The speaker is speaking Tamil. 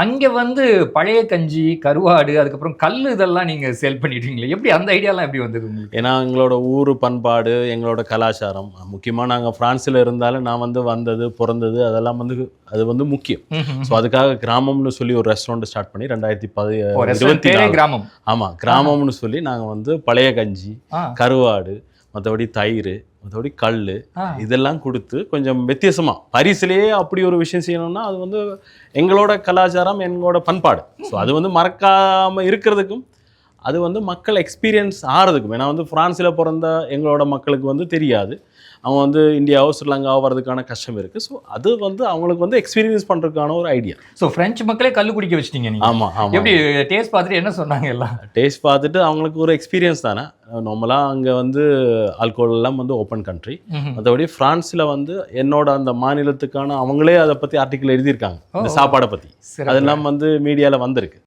அங்க வந்து பழைய கஞ்சி கருவாடு அதுக்கப்புறம் கல் இதெல்லாம் நீங்க சேல் பண்ணிட்டீங்களே. எப்படி அந்த ஐடியாலாம் எப்படி வந்தது உங்களுக்கு? ஏன்னா எங்களோட ஊர் பண்பாடு எங்களோட கலாச்சாரம். முக்கியமாக நாங்கள் ஃப்ரான்ஸில் இருந்தாலும் நான் வந்து வந்தது பிறந்தது அதெல்லாம் வந்து அது வந்து முக்கியம். ஸோ அதுக்காக கிராமம்னு சொல்லி ஒரு ரெஸ்டாரண்ட் ஸ்டார்ட் பண்ணி ரெண்டாயிரத்தி பதி இருபத்தி கிராமம். ஆமாம் கிராமம்னு சொல்லி நாங்கள் வந்து பழைய கஞ்சி கருவாடு மற்றபடி தயிர் மற்றபடி கல். இதெல்லாம் கொடுத்து கொஞ்சம் வித்தியாசமாக பரிசுலேயே அப்படி ஒரு விஷயம் செய்யணும்னா அது வந்து எங்களோட கலாச்சாரம் எங்களோட பண்பாடு ஸோ அது வந்து மறக்காமல் இருக்கிறதுக்கும் அது வந்து மக்கள் எக்ஸ்பீரியன்ஸ் ஆகிறதுக்கும் ஏன்னா வந்து ஃப்ரான்ஸில் பிறந்த எங்களோட மக்களுக்கு வந்து தெரியாது. அவங்க வந்து இந்தியாவோ ஸ்ரீலங்காவோ வர்றதுக்கான கஷ்டம் இருக்குது ஸோ அது வந்து அவங்களுக்கு வந்து எக்ஸ்பீரியன்ஸ் பண்ணுறதுக்கான ஒரு ஐடியா ஸோ ஃப்ரெஞ்சு மக்களே கல் குடிக்க வச்சிட்டீங்க நீங்க. ஆமாம் ஆமாம் எப்படி டேஸ்ட் பார்த்துட்டு என்ன சொன்னாங்க எல்லாம்? டேஸ்ட் பார்த்துட்டு அவங்களுக்கு ஒரு எக்ஸ்பீரியன்ஸ் தானே. நார்மலாக அங்கே வந்து ஆல்கோல் எல்லாம் வந்து ஓப்பன் கண்ட்ரி. மற்றபடி ஃப்ரான்ஸில் வந்து என்னோட அந்த மாநிலத்துக்கான அவங்களே அதை பற்றி ஆர்டிக்கல் எழுதியிருக்காங்க. இந்த. சாப்பாடை பற்றி. அதெல்லாம் வந்து மீடியாவில் வந்திருக்கு.